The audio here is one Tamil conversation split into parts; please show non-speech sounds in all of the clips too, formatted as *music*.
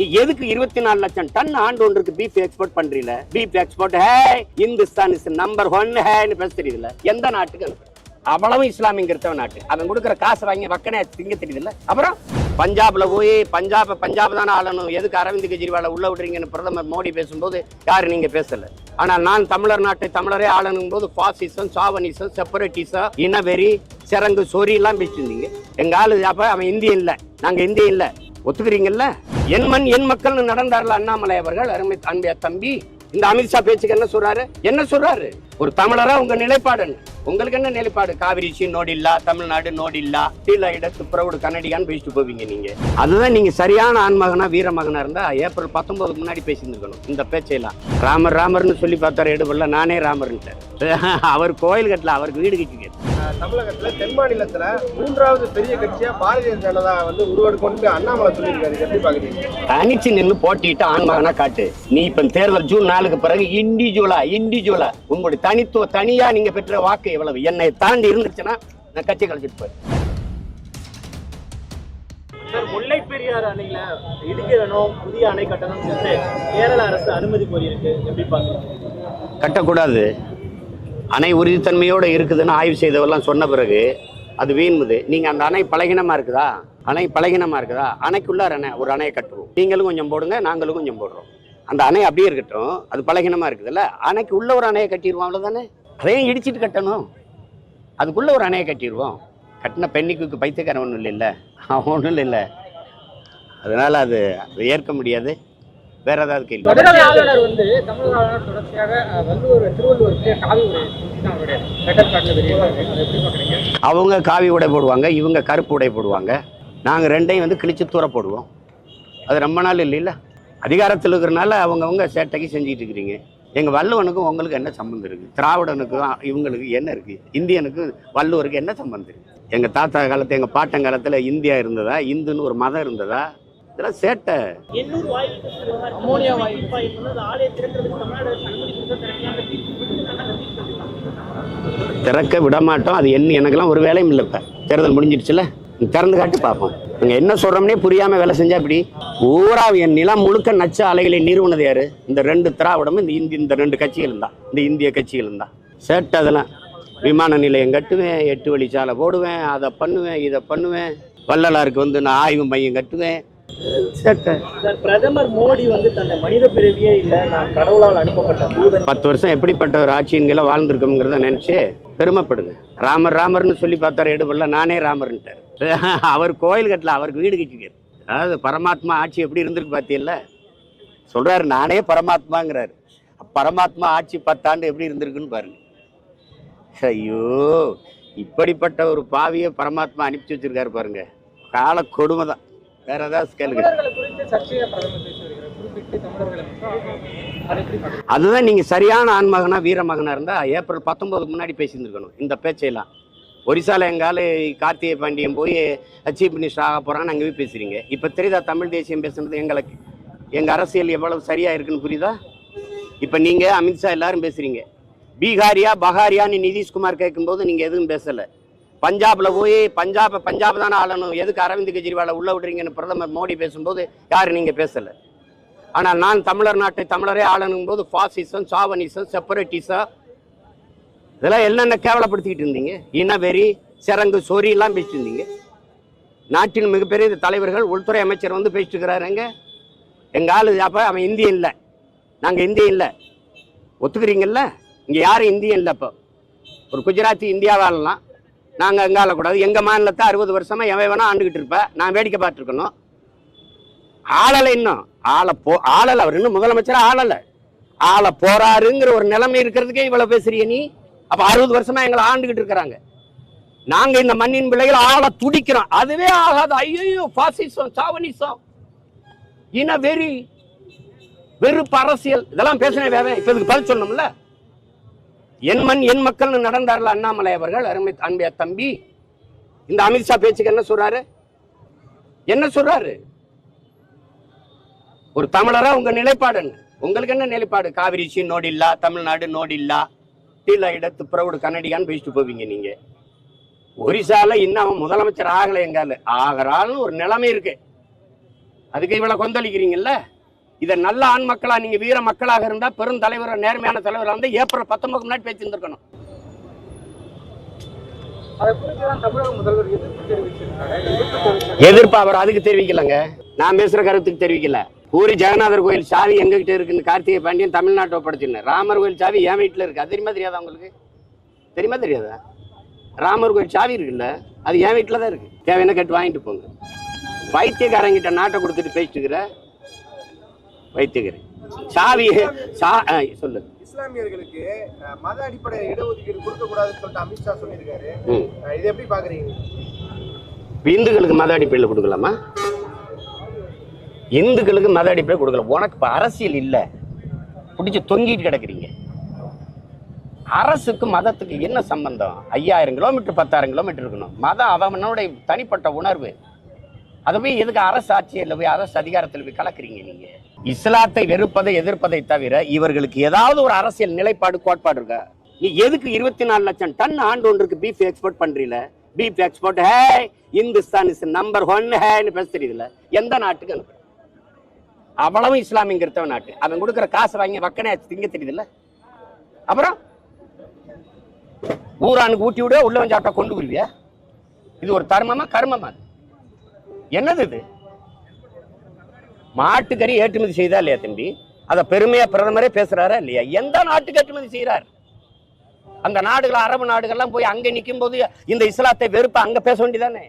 நீ எதுக்கு இருபத்தி நாலு லட்சம் டன் ஆண்டு ஒன்றுக்கு பீஃப் எக்ஸ்போர்ட் பண்றீல? பீஃப் எக்ஸ்போர்ட் ஹே இந்துஸ்தான் இஸ் நம்பர் ஒன் ஹேன்னு பேச தெரியுதுல எந்த நாட்டுக்கு அனுப்புற? அவ்வளவு இஸ்லாமிய கிறிஸ்தவ நாட்டு. அவன் கொடுக்குற காசு வாங்கி வக்கனே திங்க தெரியுதுல்ல? அப்புறம் பஞ்சாப்ல போய் பஞ்சாப் பஞ்சாப் தானே ஆளணும். எதுக்கு அரவிந்த் கெஜ்ரிவாலை உள்ள விடுறீங்கன்னு பிரதமர் மோடி பேசும்போது யாரு நீங்க பேசல? ஆனால் நான் தமிழர் நாட்டை தமிழரே ஆளணும் போது பாசிசம் சாவனிசம் செப்பரேட்டிசம் இனவெறி சிறங்கு சொறி எல்லாம் பேசியிருந்தீங்க எங்க ஆளு அப்ப அவன் இந்திய இல்லை. நாங்க இந்திய இல்லை. ஒத்துக்கிறீங்கல்ல? என் மண் என் மக்கள்னு நடந்தார்ல அண்ணாமலை அவர்கள் அருமை அன்பிய தம்பி. இந்த அமித்ஷா பேச்சுக்கு என்ன சொல்றாரு? என்ன சொல்றாரு? ஒரு தமிழரா உங்க நிலைப்பாடு? உங்களுக்கு என்ன நிலைப்பாடு? காவிரிச்சி நோடி இல்ல தமிழ்நாடு நோடி இல்ல கீழ இடத்து புறவுடு கன்னடியான்னு பேசிட்டு போவீங்க நீங்க. அதுதான் நீங்க சரியான ஆண்மகனா வீரமகனா இருந்தா ஏப்ரல் பத்தொன்பதுக்கு முன்னாடி பேசியிருந்துருக்கணும் இந்த பேச்சையெல்லாம். ராமர் ராமர்னு சொல்லி பார்த்தாரு எடுபடல நானே ராமர்ன்ட்டார். *laughs* அவர் கோயில் கட்டல அவருக்கு வீடு கட்டிக்க தமிழகத்துல தென் மாநிலத்துல மூன்றாவது பெரிய கட்சியா பாரதிய ஜனதா வந்து உருவெடுக்கொண்டு அண்ணாமலை சொல்லியிருக்காரு. எப்படி பாக்குறீங்க தனிச்சு நின்று போட்டிட்டு ஆண்மகனா காட்டு. நீ இப்ப தேர்தல் ஜூன் நாலுக்கு பிறகு இண்டிவிஜுவலா இண்டிவிஜுவலா உங்களுடைய தனித்துவ தனியா நீங்க பெற்ற வாக்கு எவ்வளவு? என்னை தாண்டி இருந்துச்சுன்னா நான் கட்சி கழிச்சிட்டு போய் சார் முல்லை பெரியாறு அணையில இடிக்க வேணும் புதிய அணை கட்டணும்னு சொல்லிட்டு கேரள அரசு அனுமதி கோரியிருக்கு. எப்படி பாக்குறீங்க கட்டக்கூடாது. அணை உறுதித்தன்மையோட இருக்குதுன்னு ஆய்வு செய்தவெல்லாம் சொன்ன பிறகு அது வீண்முது நீங்க அந்த அணை பலகீனமா இருக்குதா? அணை பலகீனமா இருக்குதா? அணைக்குள்ளார அணை ஒரு அணையை கட்டுவோம். நீங்களும் கொஞ்சம் போடுங்க நாங்களும் கொஞ்சம் போடுறோம். அந்த அணை அப்படியே இருக்கட்டும் அது பலகீனமா இருக்குதுல்ல? அணைக்கு உள்ள ஒரு அணையை கட்டிடுவோம் அவ்வளவுதானே? அதையும் இடிச்சிட்டு கட்டணும். அதுக்குள்ள ஒரு அணையை கட்டிடுவோம். கட்டின பெண்ணிக்கு பைத்தியக்காரன் ஒன்றும் இல்லைல்ல. ஒன்றும் இல்லை அதனால அது அது ஏற்க முடியாது. வேற ஏதாவது கேள்வி? ஆளுநர் வந்து தமிழக ஆளுநர் தொடர்ச்சியாக வள்ளுவர் திருவள்ளுவருக்கு காவி அவங்க காவி உடை போடுவாங்க இவங்க கருப்பு உடை போடுவாங்க. நாங்கள் ரெண்டையும் வந்து கிழிச்சு தூர போடுவோம். அது ரொம்ப நாள் இல்லைல்ல? அதிகாரத்தில் இருக்கிறனால அவங்கவுங்க சேட்டைக்கு செஞ்சுட்டு இருக்கிறீங்க. எங்கள் வள்ளுவனுக்கும் உங்களுக்கு என்ன சம்மந்தம் இருக்குது திராவிடனுக்கும் இவங்களுக்கு என்ன இருக்குது இந்தியனுக்கு வள்ளுவருக்கு என்ன சம்மந்தம் இருக்குது எங்கள் தாத்தா காலத்து எங்கள் பாட்டன் காலத்தில் இந்தியா இருந்ததா? இந்துன்னு ஒரு மதம் இருந்ததா? இதெல்லாம் சேட்டை? திறக்க விட மாட்டோம் அது என்ன எனக்கெல்லாம் ஒரு வேலையும் இல்லை இப்போ. தேர்தல் முடிஞ்சிடுச்சுல. திறந்து காட்டி பார்ப்போம். நீங்க என்ன சொல்றோம்னே புரியாம வேலை செஞ்சா இப்படி ஊரா என் நிலம் முழுக்க நச்ச அலைகளை நிறுவனது யாரு? இந்த ரெண்டு திராவிடமும் இந்த இந்தி இந்த ரெண்டு கட்சிகளும் தான். இந்த இந்திய கட்சிகளும் தான். சேட்டை அதெல்லாம். விமான நிலையம் கட்டுவேன் எட்டு வழிச்சாலை போடுவேன் அதை பண்ணுவேன் இதை பண்ணுவேன். வள்ளலாருக்கு வந்து நான் ஆய்வு மையம் கட்டுவேன். பிரதமர் மோடி வந்து தன்னை மனித பிறவியே இல்லை நான் கடவுளால் அனுப்பப்பட்ட பத்து வருஷம் எப்படிப்பட்ட ஒரு ஆட்சியின்களை வாழ்ந்திருக்கோங்கிறத நினைச்சு பெருமைப்படுங்க ராமர் ராமர்னு சொல்லி பார்த்தாரு எடுபடல நானே ராமர்ன்ட்டார். *laughs* அவர் கோயில் கட்டல அவருக்கு வீடு கட்டிக்காரு அதாவது பரமாத்மா ஆட்சி எப்படி இருந்திருக்கு பார்த்தியல்ல சொல்றாரு நானே பரமாத்மாங்கிறாரு. பரமாத்மா ஆட்சி பத்தாண்டு எப்படி இருந்திருக்குன்னு பாருங்க. ஐயோ இப்படிப்பட்ட ஒரு பாவியை பரமாத்மா அனுப்பிச்சு வச்சிருக்காரு பாருங்க. கால கொடுமை தான் வேற ஏதாவது கேளுங்க. அதுதான் நீங்க சரியான ஆண்மகனா வீரமகனா இருந்தா ஏப்ரல் பத்தொன்பதுக்கு முன்னாடி பேசியிருந்துருக்கணும். இந்த பேச்சையெல்லாம். ஒரிசால எங்கால கார்த்திகை பாண்டியன் போய் சீஃப் மினிஸ்டர் ஆக போறான்னு அங்கே போய் பேசுறீங்க. இப்போ தெரியுதா தமிழ் தேசியம் பேசுனது எங்களுக்கு? எங்க அரசியல் எவ்வளவு சரியா இருக்குன்னு புரியுதா? இப்போ நீங்க அமித்ஷா எல்லாரும் பேசுறீங்க. பீகாரியா பஹாரியான்னு நிதிஷ்குமார் கேட்கும்போது நீங்க எதுவும் பேசல. பஞ்சாப்ல போய் பஞ்சாப் பஞ்சாப் தானே ஆளணும். எதுக்கு அரவிந்த் கெஜ்ரிவாலை உள்ள விடுறீங்கன்னு பிரதமர் மோடி பேசும்போது யாரும் நீங்க பேசல. ஆனால் நான் தமிழர் நாட்டை தமிழரே ஆளணும் போது ஃபாசிசம் சாவனிசம் செப்பரேட்டிசம் இதெல்லாம் என்னென்ன கேவலப்படுத்திக்கிட்டு இருந்தீங்க? இனவெறி சிறங்கு சொறி எல்லாம் பேசிட்டு இருந்தீங்க. நாட்டின் மிகப்பெரிய தலைவர்கள் உள்துறை அமைச்சர் வந்து பேசிட்டு இருக்கிறாருங்க எங்கள் ஆள் அப்போ அவன் இந்தியன் இல்லை. நாங்கள் இந்தியன் இல்லை. ஒத்துக்கிறீங்கல்ல? இங்கே யாரும் இந்தியன் இல்லை இப்போ ஒரு குஜராத்தி இந்தியாவை ஆளலாம். நாங்க அங்க ஆளக்கூடாது? எங்கள் மாநிலத்தை அறுபது வருஷமாக எவன் வேணால் ஆண்டுகிட்டு இருப்பேன் நான் வேடிக்கை பார்த்துருக்கணும். ஆளலை இன்னும். ஆள போ ஆளலை. அவர் இன்னும் முதலமைச்சர் ஆளலை. ஆள போறாருங்கிற ஒரு நிலைமை இருக்கிறதுக்கே இவ்வளோ பேசுறிய நீ? அப்ப அறுபது வருஷமா எங்களை ஆண்டுகிட்டு இருக்கிறாங்க. நாங்க இந்த மண்ணின் பிள்ளைகள் ஆள துடிக்கிறோம். அதுவே ஆகாது. ஐயோ பாசிசம் சாவனிசம் இன வெறி வெறுப்பு அரசியல். இதெல்லாம் பேசினே வேற. இப்ப இதுக்கு பதில் சொல்லணும்ல. என் மண் என் மக்கள்னு நடந்தார்ல அண்ணாமலை அவர்கள் அருமை அன்பைய தம்பி. இந்த அமித்ஷா பேச்சுக்கு என்ன சொல்றாரு? என்ன சொல்றாரு? ஒரு தமிழரா உங்க நிலைப்பாடு உங்களுக்கு என்ன நிலைப்பாடு? காவிரிச்சி நோடில்லா தமிழ்நாடு நோடில்லா? இல்லா கீழ இடத்து புறவுடு கன்னடியான்னு பேசிட்டு போவீங்க நீங்க. ஒரிசால இன்னும் அவன் முதலமைச்சர் ஆகலை எங்கால. ஆகிறான்னு ஒரு நிலைமை இருக்கு. அதுக்கு இவ்வளவு கொந்தளிக்கிறீங்கல்ல? இதை நல்ல ஆண் மக்களா நீங்க வீர மக்களாக இருந்தா பெரும் தலைவர் நேர்மையான தலைவராக இருந்தா ஏப்ரல் பத்தொன்பது முன்னாடி பேசியிருந்திருக்கணும். எதிர்ப்பு அவர் அதுக்கு தெரிவிக்கலங்க. நான் பேசுற கருத்துக்கு தெரிவிக்கல. பூரி ஜெகநாதர் கோயில் சாவி எங்க கிட்ட இருக்குன்னு கார்த்திகை பாண்டியன் தமிழ்நாட்டை ஒப்படைச்சிருந்தேன் ராமர் கோயில் சாவி என் வீட்டுல இருக்கு. அது தெரியுமா தெரியாதா உங்களுக்கு? தெரியுமா தெரியாதா? ராமர் கோயில் சாவி இருக்குல்ல அது என் வீட்டுல தான் இருக்கு. தேவையான கேட்டு வாங்கிட்டு போங்க. வைத்தியக்காரங்கிட்ட நாட்டை கொடுத்துட்டு பேசிட்டு இருக்கிற வைத்தியக்காரன் சாவி சா சொல்லு. இஸ்லாமியர்களுக்கு மத அடிப்படை இடஒதுக்கீடு கொடுக்க கூடாதுன்னு சொல்லிட்டு அமித்ஷா சொல்லியிருக்காரு. இதை எப்படி பாக்குறீங்க? இந்துக்களுக்கு மத அடிப்படையில் கொடுக்கலாமா? இந்துக்களுக்கு மத அடிப்படையில் கொடுக்கல. உனக்கு இப்போ அரசியல் இல்லை. பிடிச்சி தொங்கிட்டு கிடக்குறீங்க. அரசுக்கு மதத்துக்கு என்ன சம்பந்தம்? ஐயாயிரம் கிலோமீட்டர் பத்தாயிரம் கிலோமீட்டர் இருக்கணும். மதம் அவனுடைய தனிப்பட்ட உணர்வு. அதை போய் எதுக்கு அரசு ஆட்சியில் போய் அரசு அதிகாரத்தில் போய் கலக்குறீங்க நீங்க? இஸ்லாத்தை வெறுப்பதை எதிர்ப்பதை தவிர இவர்களுக்கு ஏதாவது ஒரு அரசியல் நிலைப்பாடு கோட்பாடு இருக்கா? நீ எதுக்கு இருபத்தி நாலு லட்சம் டன் ஆண்டு ஒன்றுக்கு பீஃப் எக்ஸ்போர்ட் பண்றீல? பீஃப் எக்ஸ்போர்ட் ஹே இந்துஸ்தான் இஸ் நம்பர் ஒன் ஹேன்னு பேச தெரியுதுல்ல எந்த நாட்டுக்கு அனுப்புற? அவ்வளவு இஸ்லாமிய கிறிஸ்தவ நாட்டு. அவன் கொடுக்குற காசு வாங்கி வக்கனே திங்க தெரியுதுல்ல? அப்புறம்? ஊரானுக்கு ஊட்டி விட உள்ள சாப்பிட்டா கொண்டு வருவியா இது ஒரு தர்மமா கர்மமா என்னது இது? மாட்டுக்கறி ஏற்றுமதி செய்தா இல்லையா தம்பி? அத பெருமையா பிரதமரே பேசுறாரா இல்லையா? எந்த நாட்டுக்கு ஏற்றுமதி செய்யறாரு அந்த நாடுகள் அரபு நாடுகள்லாம் போய் அங்க நிற்கும் போது இந்த இஸ்லாத்தை வெறுப்ப அங்க பேச வேண்டியதானே?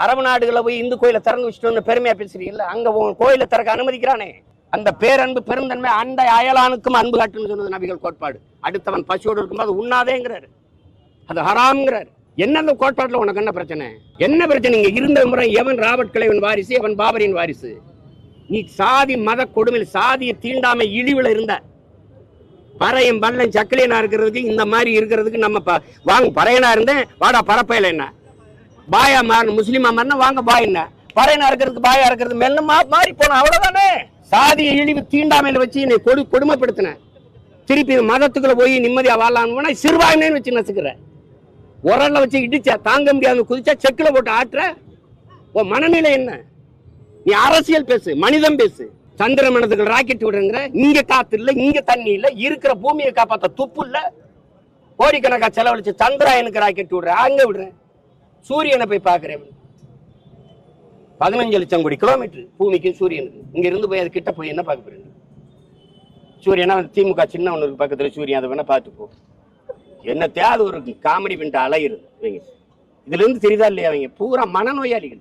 அரபு நாடுகளை போய் இந்து கோயிலை திறந்து வச்சுட்டு வந்து பெருமையா பேசுறீங்கல்ல அங்க கோயிலை திறக்க அனுமதிக்கிறானே. அந்த பேரன்பு பெருந்தன்மை அந்த அயலானுக்கும் அன்பு காட்டுன்னு சொன்னது நபிகள் கோட்பாடு. அடுத்தவன் பசியோடு இருக்கும்போது உண்ணாதேங்கிறாரு. அது ஹராம்ங்கிறார். என்ன அந்த கோட்பாட்டுல உனக்கு என்ன பிரச்சனை? என்ன பிரச்சனை? இங்க இருந்த முறை எவன் ராபர்ட் கிளைவன் வாரிசு எவன் பாபரின் வாரிசு? நீ சாதி மத கொடுமையில் சாதியை தீண்டாமை இழிவுல இருந்த பறையும் பள்ளம் சக்கிலியனா இருக்கிறதுக்கு இந்த மாதிரி இருக்கிறதுக்கு நம்ம ப- வாங்க பறையனா இருந்தேன் வாடா பரப்பையில என்ன? பாயா மாறணும். முஸ்லீமா மாறினா வாங்க பாய் என்ன? பறையனா இருக்கிறதுக்கு பாயா இருக்கிறது மெல்ல மா மாறி போனோம். அவ்வளவுதானே? சாதியை இழிவு தீண்டாமையில வச்சு என்னை கொடு கொடுமைப்படுத்தினேன் திருப்பி மதத்துக்குள்ள போய் நிம்மதியா வாழலாம்னு சிறுபான்மைன்னு வச்சு நசுக்கிறேன். உரல்ல வச்சு இடிச்சா தாங்க முடியாத குதிச்சா செக்கில் போட்டு ஆட்டுற. உன் மனநிலை என்ன? நீ அரசியல் பேசு மனிதம் பேசு. சந்திர மனதுக்கு ராக்கெட் விடுங்கிற இங்க காத்து இல்லை இங்க தண்ணி இல்லை இருக்கிற பூமியை காப்பாற்ற துப்பு இல்லை. கோடிக்கணக்காக செலவழிச்சு சந்திராயனுக்கு ராக்கெட் விடுற அங்கே விடுறேன். சூரியனை போய் பாக்குறேன் பதினஞ்சு லட்சம் கோடி கிலோமீட்டர் பூமிக்கு சூரியனுக்கு இங்க இருந்து போய் அது கிட்ட போய் என்ன பார்க்க போறீங்க? சூரியனா அந்த திமுக சின்ன ஒன்று பக்கத்தில் பக்கத்துல சூரியன் அதை வேணால் பார்த்து போ. என்ன தேவை ஒரு காமெடி பண்ணிட்டு அலையுது இவங்க. இதுல இருந்து தெரியுதா இல்லையா அவங்க பூரா மனநோயாளிகள்.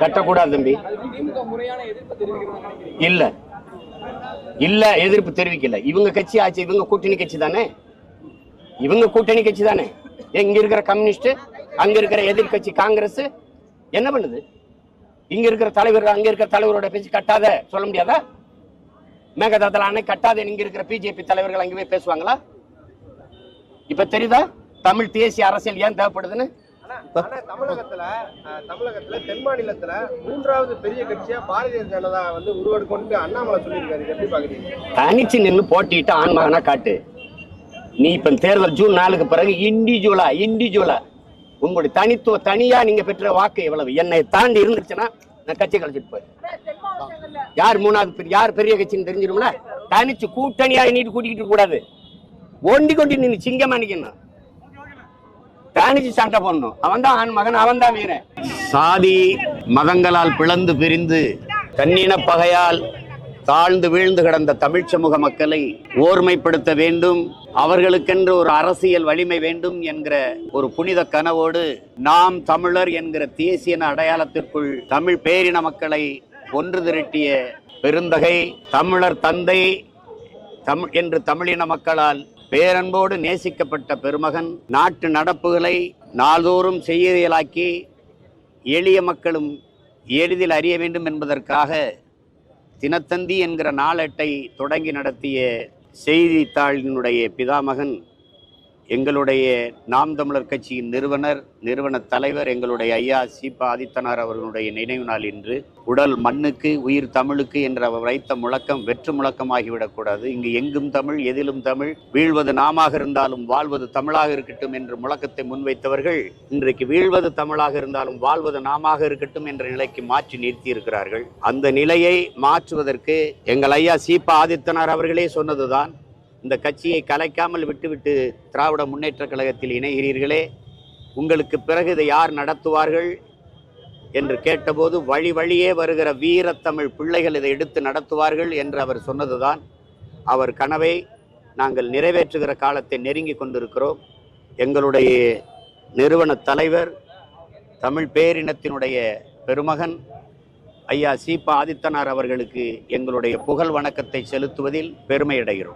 கட்டக்கூடாது தம்பி. இல்ல. இல்ல எதிர்ப்பு தெரிவிக்கல. இவங்க கட்சி ஆச்சு இவங்க கூட்டணி கட்சி தானே? இவங்க கூட்டணி கட்சி தானே? இங்க இருக்கிற கம்யூனிஸ்ட் அங்க இருக்கிற எதிர்க்கட்சி காங்கிரஸ் என்ன பண்ணுது? இங்க இருக்கிற தலைவர் அங்க இருக்கிற தலைவரோட பேச்சு கட்டாத சொல்ல முடியாதா? மேகதாதல அணை கட்டாத இங்க இருக்கிற பிஜேபி தலைவர்கள் அங்கே போய் பேசுவாங்களா? இப்ப தெரியுதா? தமிழ் தேசிய அரசியல் ஏன் தேவைப்படுதுன்னு? தமிழகத்துல தமிழகத்துல தென் மாநிலத்துல மூன்றாவது பெரிய கட்சியா பாரதிய ஜனதா வந்து உருவெடுக்கொண்டு அண்ணாமலை சொல்லியிருக்காரு. எப்படி பாக்குறீங்க? தனிச்சு நின்று போட்டிட்டு ஆன்மகனா காட்டு. நீ இப்ப தேர்தல் ஜூன் நாலுக்கு பிறகு இண்டிவிஜுவலா இண்டிவிஜுவலா உங்களுடைய தனித்துவ தனியா நீங்க பெற்ற வாக்கு எவ்வளவு? என்னை தாண்டி இருந்துச்சுன்னா நான் கட்சி கழிச்சிட்டு போயிருக்கேன் யார் மூணாவது யார் பெரிய கட்சின்னு தெரிஞ்சிடும்ல தனிச்சு கூட்டணியா நீட்டு கூட்டிக்கிட்டு கூடாது. ஒண்டி கொண்டு நீ சிங்கமா நிக்கணும். தனிச்சு சண்டை போடணும். அவன் தான் ஆண் மகன் அவன் தான் வீரன். சாதி மதங்களால் பிளந்து பிரிந்து கண்ணின பகையால் தாழ்ந்து வீழ்ந்து கிடந்த தமிழ் சமூக மக்களை ஓர்மைப்படுத்த வேண்டும். அவர்களுக்கென்று ஒரு அரசியல் வலிமை வேண்டும் என்கிற ஒரு புனித கனவோடு நாம் தமிழர் என்கிற தேசியன அடையாளத்திற்குள் தமிழ் பேரின மக்களை ஒன்று திரட்டிய பெருந்தகை தமிழர் தந்தை தமிழ் என்று தமிழின மக்களால் பேரன்போடு நேசிக்கப்பட்ட பெருமகன் நாட்டு நடப்புகளை நாள்தோறும் செய்தியலாக்கி எளிய மக்களும் எளிதில் அறிய வேண்டும் என்பதற்காக தினத்தந்தி என்கிற நாளேட்டை தொடங்கி நடத்திய செய்தித்தாளினுடைய பிதாமகன் எங்களுடைய நாம் தமிழர் கட்சியின் நிறுவனர் நிறுவன தலைவர் எங்களுடைய ஐயா சீபா ஆதித்தனார் அவர்களுடைய நினைவு நாள் இன்று. உடல் மண்ணுக்கு உயிர் தமிழுக்கு என்ற அவர் வைத்த முழக்கம் வெற்று முழக்கமாகிவிடக்கூடாது. இங்கு எங்கும் தமிழ் எதிலும் தமிழ் வீழ்வது நாமாக இருந்தாலும் வாழ்வது தமிழாக இருக்கட்டும் என்ற முழக்கத்தை முன்வைத்தவர்கள் இன்றைக்கு வீழ்வது தமிழாக இருந்தாலும் வாழ்வது நாமாக இருக்கட்டும் என்ற நிலைக்கு மாற்றி நிறுத்தி இருக்கிறார்கள் அந்த நிலையை மாற்றுவதற்கு எங்கள் ஐயா சீபா ஆதித்தனார் அவர்களே சொன்னதுதான் இந்த கட்சியை கலைக்காமல் விட்டுவிட்டு திராவிட முன்னேற்றக் கழகத்தில் இணைகிறீர்களே உங்களுக்கு பிறகு இதை யார் நடத்துவார்கள் என்று கேட்டபோது வழி வழியே வருகிற வீரத்தமிழ் பிள்ளைகள் இதை எடுத்து நடத்துவார்கள் என்று அவர் சொன்னதுதான். அவர் கனவை நாங்கள் நிறைவேற்றுகிற காலத்தை நெருங்கி கொண்டிருக்கிறோம். எங்களுடைய நிறுவன தலைவர் தமிழ் பேரினத்தினுடைய பெருமகன் ஐயா சீபா ஆதித்தனார் அவர்களுக்கு எங்களுடைய புகழ் வணக்கத்தை செலுத்துவதில் பெருமையடைகிறோம்